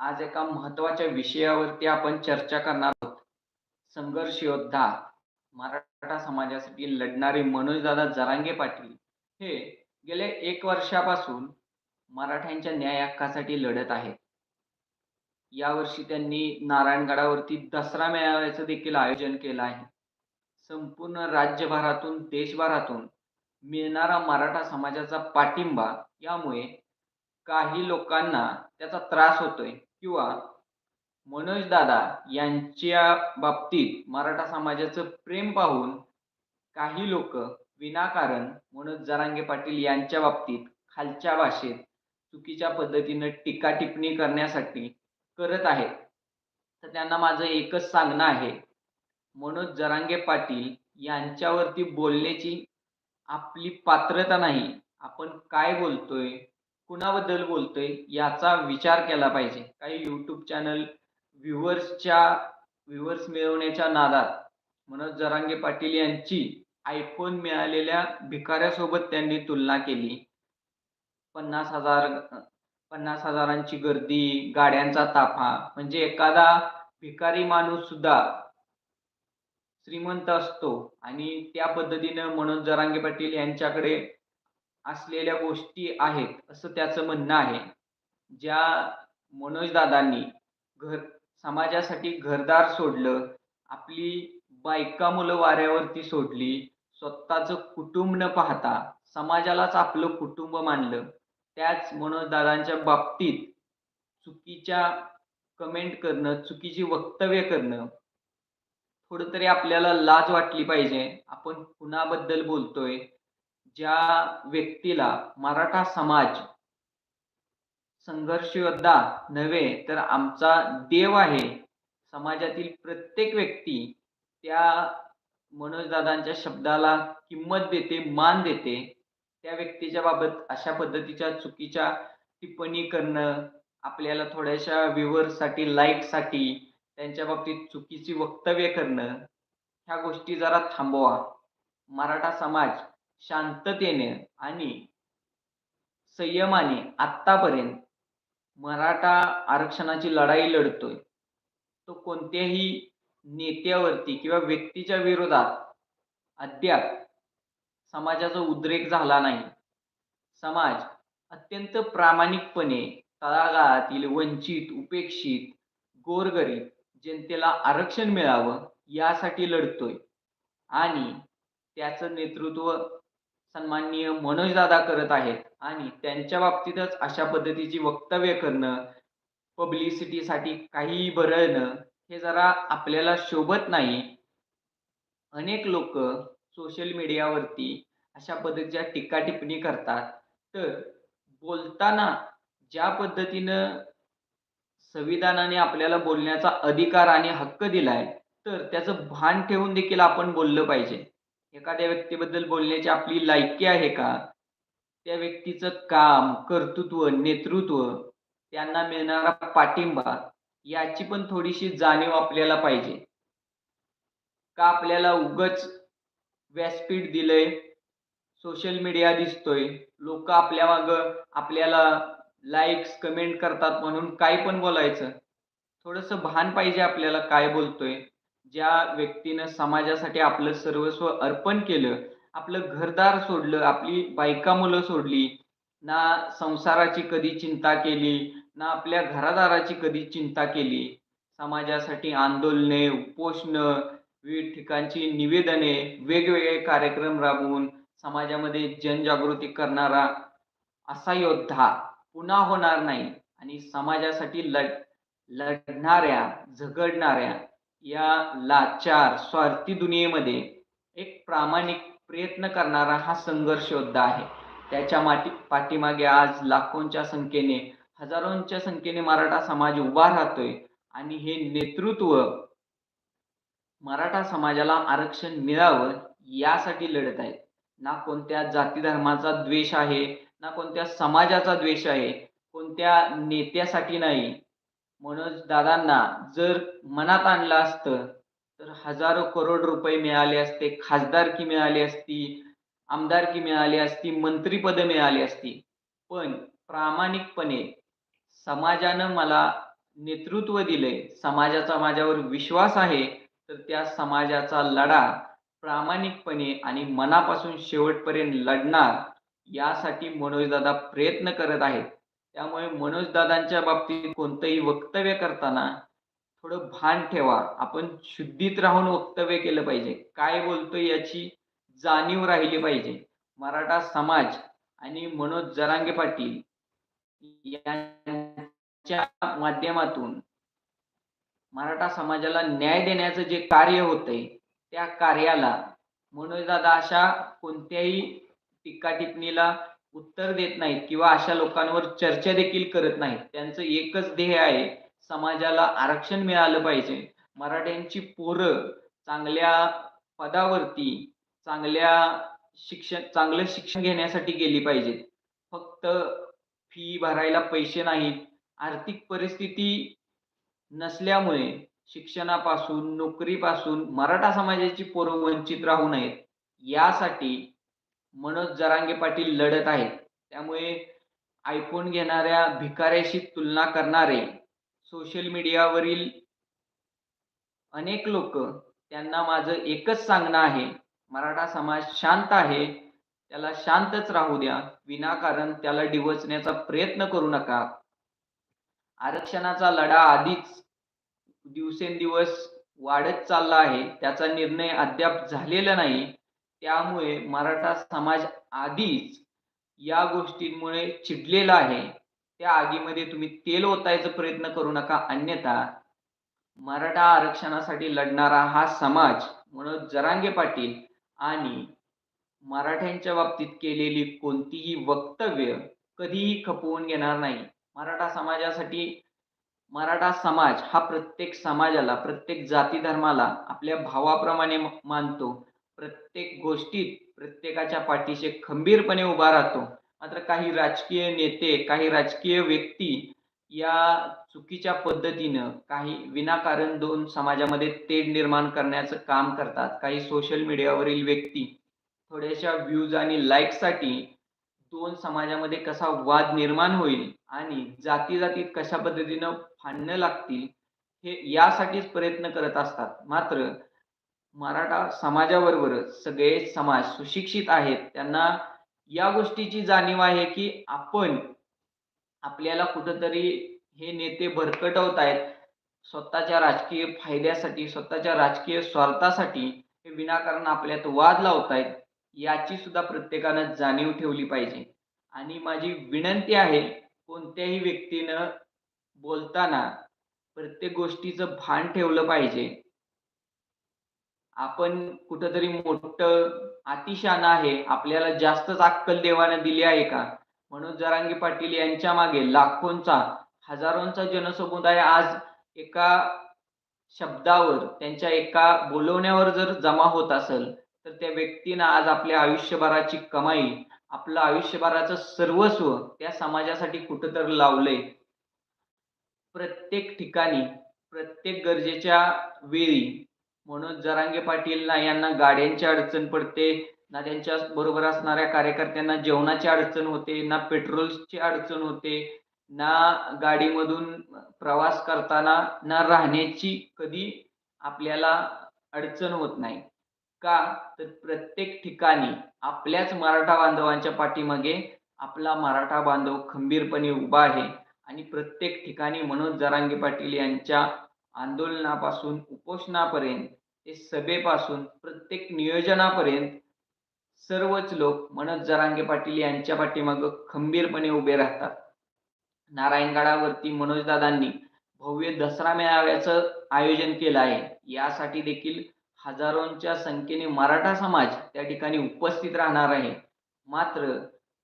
आज एका महत्त्वाच्या विषयावरती आपण चर्चा करणार आहोत. संघर्ष योद्धा, मराठा समाजासाठी लढणारे मनोजदादा जरांगे पाटील हे गेल्या एक वर्षापासून मराठ्यांच्या न्याय हक्कासाठी लढत आहेत. यावर्षी त्यांनी नारायणगडावरती दसरा मेळाव्याचं देखील आयोजन केलं आहे. संपूर्ण राज्यभरातून, देशभरातून मिळणारा मराठा समाजाचा पाठिंबा यामुळे काही लोकांना त्याचा त्रास होतोय किंवा मनोजदादा यांच्या बाबतीत मराठा समाजाचं प्रेम पाहून काही लोक विनाकारण मनोज जरांगे पाटील यांच्या बाबतीत खालच्या भाषेत चुकीच्या पद्धतीनं टीका-टिप्पणी करण्यासाठी करत आहेत. तर त्यांना माझं एकच सांगणं आहे, मनोज जरांगे पाटील यांच्यावरती बोलण्याची आपली पात्रता नाही. आपण काय बोलतोय, कुणाबद्दल बोलतोय याचा विचार केला पाहिजे. काही युट्यूब चॅनल व्ह्युअर्सच्या व्ह्युअर्स मिळवण्याच्या नादात मनोज जरांगे पाटील यांची आयफोन मिळालेल्या भिकाऱ्यासोबत त्यांनी तुलना केली. पन्नास हजार पन्नास हजारांची गर्दी, गाड्यांचा ताफा म्हणजे एखादा भिकारी माणूससुद्धा श्रीमंत असतो आणि त्या पद्धतीनं मनोज जरांगे पाटील यांच्याकडे असलेल्या गोष्टी आहेत, असं त्याचं म्हणणं आहे. ज्या मनोजदादांनी घर समाजासाठी घरदार सोडलं, आपली बायका मुलं वाऱ्यावरती सोडली, स्वतःचं कुटुंब न पाहता समाजालाच आपलं कुटुंब मानलं, त्याच मनोजदादांच्या बाबतीत चुकीच्या कमेंट करणं, चुकीची वक्तव्य करणं, थोडं तरी आपल्याला लाज वाटली पाहिजे. आपण कुणाबद्दल बोलतोय, ज्या व्यक्तीला मराठा समाज संघर्ष योद्धा नव्हे तर आमचा देव आहे. समाजातील प्रत्येक व्यक्ती त्या मनोजदादांच्या शब्दाला किंमत देते, मान देते. त्या व्यक्तीच्या बाबत अशा पद्धतीच्या चुकीच्या टिप्पणी करणं, आपल्याला थोड्याशा व्ह्यूअर्ससाठी, लाईकसाठी त्यांच्या बाबतीत चुकीची वक्तव्य करणं, ह्या गोष्टी जरा थांबवा. मराठा समाज शांततेने आणि संयमाने आत्तापर्यंत मराठा आरक्षणाची लढाई लढतोय. तो कोणत्याही नेत्यावरती किंवा व्यक्तीच्या विरोधात अद्याप समाजाचा उद्रेक झाला नाही. समाज अत्यंत प्रामाणिकपणे तळागाळातील वंचित, उपेक्षित, गोरगरीब जनतेला आरक्षण मिळावं यासाठी लढतोय आणि त्याचं नेतृत्व सन्माननीय मनोजदादा करत आहेत आणि त्यांच्या बाबतीतच अशा पद्धतीची वक्तव्य करणं, पब्लिसिटीसाठी काहीही बरळणं, हे जरा आपल्याला शोभत नाही. अनेक लोक सोशल मीडियावरती अशा पद्धतीच्या टीका-टिप्पणी करतात. तर बोलताना ज्या पद्धतीनं संविधानाने आपल्याला बोलण्याचा अधिकार आणि हक्क दिलाय, तर त्याचं भान ठेवून देखील आपण बोललं पाहिजे. एखाद्या व्यक्तीबद्दल बोलण्याची आपली लायकी आहे का? त्या व्यक्तीचं काम, कर्तृत्व, नेतृत्व, त्यांना मिळणारा पाठिंबा याची पण थोडीशी जाणीव आपल्याला पाहिजे. का आपल्याला उगाच व्यासपीठ दिलंय, सोशल मीडिया दिसतोय, लोक आपल्या मागं आपल्याला लाईक्स कमेंट करतात म्हणून काय पण बोलायचं? थोडस भान पाहिजे आपल्याला काय बोलतोय. ज्या व्यक्तीनं समाजासाठी आपलं सर्वस्व अर्पण केलं, आपलं घरदार सोडलं, आपली बायका मुलं सोडली, ना संसाराची कधी चिंता केली, ना आपल्या घरादाराची कधी चिंता केली. समाजासाठी आंदोलने, उपोषणं, विविध ठिकाणची निवेदने, वेगवेगळे कार्यक्रम राबवून समाजामध्ये जनजागृती करणारा असा योद्धा पुन्हा होणार नाही आणि समाजासाठी लढ लढणाऱ्या, झगडणाऱ्या या लाचार, स्वार्थी दुनियेमध्ये एक प्रामाणिक प्रयत्न करणारा हा संघर्ष योद्धा आहे. त्याच्या माटी पाठीमागे आज लाखोंच्या संख्येने, हजारोंच्या संख्येने मराठा समाज उभा राहतोय आणि हे नेतृत्व मराठा समाजाला आरक्षण मिळावं यासाठी लढत आहेत. ना कोणत्या जाती-धर्माचा द्वेष आहे, ना कोणत्या समाजाचा द्वेष आहे, कोणत्या नेत्यासाठी नाही. मनोजदादांना जर मनात आणलं असतं, तर हजारो करोड रुपये मिळाले असते, खासदारकी मिळाली असती, आमदारकी मिळाली असती, मंत्रीपद मिळाली असती. पण प्रामाणिकपणे समाजानं मला नेतृत्व दिले समाजाचा माझ्यावर विश्वास आहे तर त्या समाजाचा लढा प्रामाणिकपणे आणि मनापासून शेवटपर्यंत लढणार यासाठी मनोजदादा प्रयत्न करत आहेत त्यामुळे मनोजदादांच्या बाबतीत कोणतंही वक्तव्य करताना थोडं भान ठेवा. आपण शुद्धीत राहून वक्तव्य केलं पाहिजे. काय बोलतोय याची जाणीव राहिली पाहिजे. मराठा समाज आणि मनोज जरांगे पाटील यांच्या माध्यमातून मराठा समाजाला न्याय देण्याचं जे कार्य होतंय त्या कार्याला मनोजदादा अशा कोणत्याही टीका टिप्पणीला उत्तर देत नाहीत किंवा अशा लोकांवर चर्चा देखील करत नाहीत. त्यांचं एकच ध्येय आहे समाजाला आरक्षण मिळालं पाहिजे. मराठ्यांची पोरं चांगल्या पदावरती चांगल्या शिक्षण चांगलं शिक्षण घेण्यासाठी गेली पाहिजेत. फक्त फी भरायला पैसे नाहीत. आर्थिक परिस्थिती नसल्यामुळे शिक्षणापासून नोकरीपासून मराठा समाजाची पोरं वंचित राहू नयेत. यासाठी मनोज जरांगे पाटील लढत आहेत त्यामुळे आयफोन घेणाऱ्या भिकाऱ्याशी तुलना करणारे सोशल मीडियावरील अनेक लोक त्यांना माझं एकच सांगणं आहे. मराठा समाज शांत आहे. त्याला शांतच राहू द्या. विनाकारण त्याला डिवचण्याचा प्रयत्न करू नका. आरक्षणाचा लढा आधीच दिवसेंदिवस वाढत चालला आहे. त्याचा निर्णय अद्याप झालेला नाही. त्यामुळे मराठा समाज आधीच या गोष्टींमुळे चिडलेला आहे. त्या आगीमध्ये तुम्ही तेल ओतायचा प्रयत्न करू नका. अन्यथा मराठा आरक्षणासाठी लढणारा हा समाज म्हणून जरांगे पाटील आणि मराठ्यांच्या बाबतीत केलेली कोणतीही वक्तव्य कधीही खपवून घेणार नाही. मराठा समाजासाठी मराठा समाज हा प्रत्येक समाजाला प्रत्येक जाती धर्माला आपल्या भावाप्रमाणे मानतो. प्रत्येक गोष्टीत प्रत्येकाच्या पाठीशी खंबीरपणे उभा राहतो. मात्र काही राजकीय नेते काही राजकीय व्यक्ती या चुकीच्या पद्धतीनं काही विनाकारण दोन समाजामध्ये तेढ निर्माण करण्याचं काम करतात. काही सोशल मीडियावरील व्यक्ती थोड्याशा व्ह्यूज आणि लाईकसाठी दोन समाजामध्ये कसा वाद निर्माण होईल आणि जाती जातीत कशा पद्धतीनं फाडणं लागतील हे यासाठीच प्रयत्न करत असतात. मात्र मराठा समाजाबरोबरच सगळे समाज सुशिक्षित आहेत त्यांना या गोष्टीची जाणीव आहे की आपण आपल्याला कुठंतरी हे नेते भरकटवत आहेत स्वतःच्या राजकीय फायद्यासाठी स्वतःच्या राजकीय स्वार्थासाठी हे विनाकारण आपल्यात वाद लावत आहेत याची सुद्धा प्रत्येकानं जाणीव ठेवली पाहिजे. आणि माझी विनंती आहे कोणत्याही व्यक्तीनं बोलताना प्रत्येक गोष्टीचं भान ठेवलं पाहिजे. आपण कुठंतरी मोठं अतिशान आहे. आपल्याला जास्तच अक्कल देवाने दिली आहे का? म्हणून जरांगी पाटील यांच्या मागे लाखोंचा हजारोंचा जनसमुदाय आज एका शब्दावर त्यांच्या एका बोलवण्यावर जर जमा होत असेल तर त्या व्यक्तीनं आज आपल्या आयुष्यभराची कमाई आपलं आयुष्यभराचं सर्वस्व त्या समाजासाठी कुठंतर लावलंय. प्रत्येक ठिकाणी प्रत्येक गरजेच्या वेळी म्हणून जरांगे पाटील ना यांना गाड्यांची अडचण पडते ना त्यांच्या बरोबर असणाऱ्या कार्यकर्त्यांना जेवणाची अडचण होते ना पेट्रोलची अडचण होते ना गाडीमधून प्रवास करताना ना राहण्याची कधी आपल्याला अडचण होत नाही. का? तर प्रत्येक ठिकाणी आपल्याच मराठा बांधवांच्या पाठीमागे आपला मराठा बांधव खंबीरपणे उभा आहे. आणि प्रत्येक ठिकाणी मनोज जरांगे पाटील यांच्या आंदोलनापासून उपोषणापर्यंत ते सभेपासून प्रत्येक नियोजनापर्यंत सर्वच लोक मनोज जरांगे पाटील यांच्या पाठीमाग खंबीरपणे उभे राहतात. नारायणगडावरती मनोजदादांनी भव्य दसरा मेळाव्याचं आयोजन केलं आहे. यासाठी देखील हजारोंच्या संख्येने मराठा समाज त्या ठिकाणी उपस्थित राहणार आहे. मात्र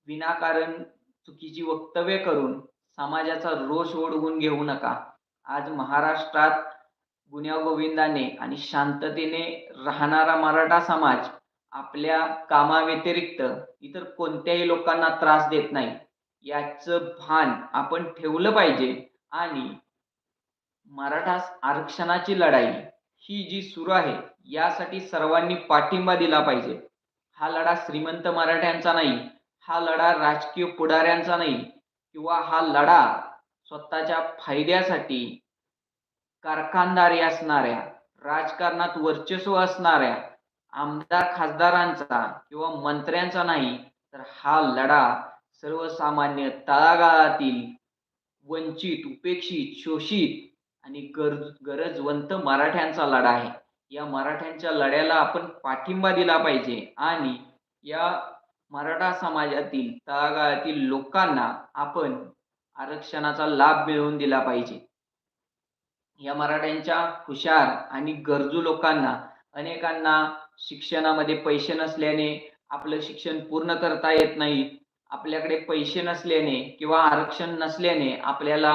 विनाकारण चुकीची वक्तव्य करून समाजाचा रोष ओढवून घेऊ नका. आज महाराष्ट्रात गुण्यागोविंदाने आणि शांततेने राहणारा मराठा समाज आपल्या कामाव्यतिरिक्त इतर कोणत्याही लोकांना त्रास देत नाही याचं भान आपण ठेवलं पाहिजे. आणि मराठा आरक्षणाची लढाई ही जी सुरू आहे यासाठी सर्वांनी पाठिंबा दिला पाहिजे. हा लढा श्रीमंत मराठ्यांचा नाही हा लढा राजकीय पुढाऱ्यांचा नाही किंवा हा लढा स्वतःच्या फायद्यासाठी कारखानदारी असणाऱ्या राजकारणात वर्चस्व असणाऱ्या आमदार खासदारांचा किंवा मंत्र्यांचा नाही तर हा लढा सर्वसामान्य तळागाळातील वंचित उपेक्षित शोषित आणि गरज गरजवंत मराठ्यांचा लढा आहे. या मराठ्यांच्या लढ्याला आपण पाठिंबा दिला पाहिजे आणि या मराठा समाजातील तळागाळातील लोकांना आपण आरक्षणाचा लाभ मिळवून दिला पाहिजे. या मराठ्यांच्या हुशार आणि गरजू लोकांना अनेकांना शिक्षणामध्ये पैसे नसल्याने आपलं शिक्षण पूर्ण करता येत नाही. आपल्याकडे पैसे नसल्याने किंवा आरक्षण नसल्याने आपल्याला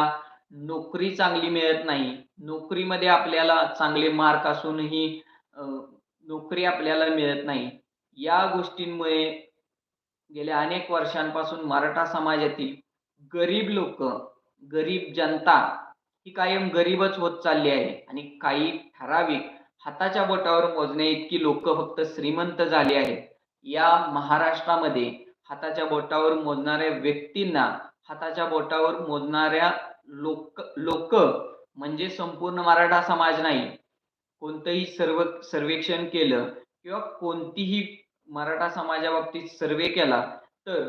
नोकरी चांगली मिळत नाही. नोकरीमध्ये आपल्याला चांगले मार्क असूनही नोकरी आपल्याला मिळत नाही. या गोष्टींमुळे गेल्या अनेक वर्षांपासून मराठा समाजातील गरीब लोक गरीब जनता ही कायम गरीबच होत चालली आहे. आणि काही ठराविक हाताच्या बोटावर मोजणे इतकी लोक फक्त श्रीमंत झाली आहेत. या महाराष्ट्रामध्ये हाताच्या बोटावर मोजणाऱ्या व्यक्तींना हाताच्या बोटावर मोजणाऱ्या लोक लोक म्हणजे संपूर्ण मराठा समाज नाही. कोणतंही सर्व सर्वेक्षण केलं किंवा कोणतीही मराठा समाजाबाबतीत सर्वे केला तर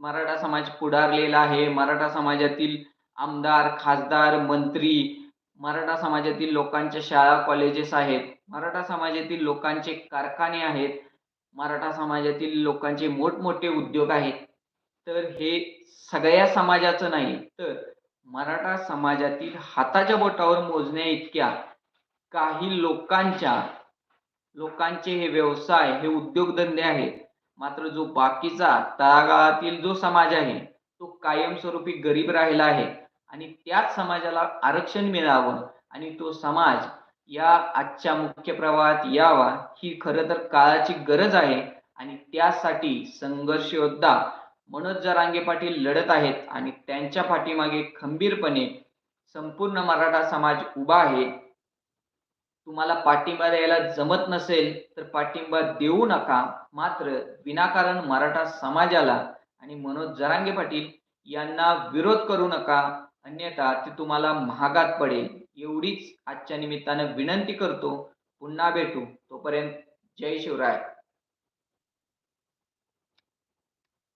मराठा समाज पुढारलेला आहे. मराठा समाजातील आमदार खासदार मंत्री मराठा समाजातील लोकांच्या शाळा कॉलेजेस आहेत. मराठा समाजातील लोकांचे कारखाने आहेत. मराठा समाजातील लोकांचे मोठमोठे उद्योग आहेत. तर हे सगळ्या समाजाचं नाही तर मराठा समाजातील हाताच्या बोटावर मोजण्या इतक्या काही लोकांच्या लोकांचे हे व्यवसाय हे उद्योगधंदे आहेत. मात्र जो बाकीचा तळागाळातील जो समाज आहे तो कायमस्वरूपी गरीब राहिला आहे. आणि त्याच समाजाला आरक्षण मिळावं आणि तो समाज या आजच्या मुख्य प्रवाहात यावा ही खरं तर काळाची गरज आहे. आणि त्यासाठी संघर्ष योद्धा मनोज जरांगे पाटील लढत आहेत आणि त्यांच्या पाठीमागे खंबीरपणे संपूर्ण मराठा समाज उभा आहे तुम्हाला पाठिंबा द्यायला जमत नसेल तर पाठिंबा देऊ नका. मात्र विनाकारण मराठा समाजाला आणि मनोज जरांगे पाटील यांना विरोध करू नका. अन्यथा ते तुम्हाला महागात पडेल. एवढीच आजच्या निमित्तानं विनंती करतो. पुन्हा भेटू. तोपर्यंत जय शिवराय.